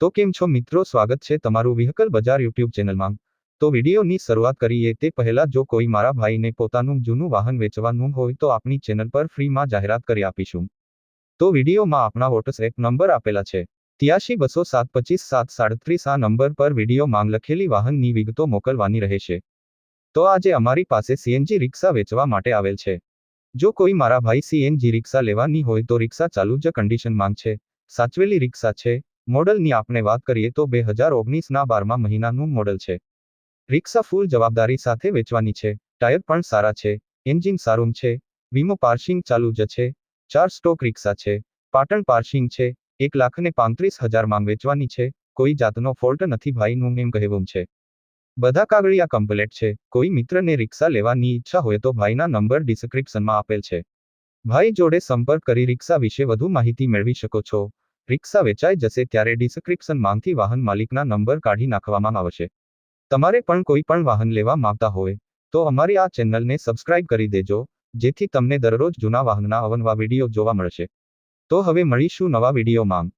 તો કેમ છો મિત્રો? સ્વાગત છે તમારું વ્હીકલ બજાર યુટ્યુબ ચેનલમાં. તો વિડીયોની શરૂઆત કરીએ તે પહેલા જો કોઈ મારા ભાઈને પોતાનું જૂનું વાહન વેચવાનું હોય તો આપણી ચેનલ પર ફ્રીમાં જાહેરાત કરી આપીશું. તો વિડીયોમાં આપણા વોટ્સએપ નંબર આપેલા છે. ત્યાસી બસો સાત પચીસ સાત સાડત્રીસ આ નંબર પર વીડિયો માંગ લખેલી વાહનની વિગતો મોકલવાની રહેશે. તો આજે અમારી પાસે સીએનજી રિક્ષા વેચવા માટે આવેલ છે. જો કોઈ મારા ભાઈ સીએનજી રિક્ષા લેવાની હોય તો રિક્ષા ચાલુ જ કન્ડિશન માંગ છે. સાચવેલી રિક્ષા છે. મોડલની આપણે વાત કરીએ તો બે હજાર ઓગણીસના બારમા મહિનાનું મોડલ છે. રિક્ષા ફૂલ જવાબદારી સાથે વેચવાની છે, ટાયર પણ સારા છે, એન્જિન સારું છે, વીમો પાર્સિંગ ચાલુ જ છે, ચાર સ્ટોક રિક્ષા છે, પાટણ પાર્સિંગ છે, એક લાખને પાંત્રીસ હજારમાં વેચવાની છે, કોઈ જાતનો ફોલ્ટ નથી ભાઈનું એમ કહેવું છે. બધા કાગળિયા કમ્પ્લેટ છે, કોઈ મિત્રને રિક્ષા લેવાની ઈચ્છા હોય તો ભાઈના નંબર ડિસ્ક્રિપ્શનમાં આપેલ છે. ભાઈ જોડે સંપર્ક કરી રિક્ષા વિશે વધુ માહિતી મેળવી શકો છો. રિક્ષા વેચાઈ જશે ત્યારે ડિસ્ક્રિપ્શન માંગથી વાહન માલિકના નંબર કાઢી નાખવામાં આવશે. તમારે પણ કોઈ પણ વાહન લેવા માંગતા હોય, તો અમારી આ ચેનલને સબસ્ક્રાઇબ કરી દેજો, જેથી તમને દરરોજ જૂના વાહનના અવનવા વીડિયો જોવા મળશે. તો હવે મળીશું નવા વિડીયોમાં.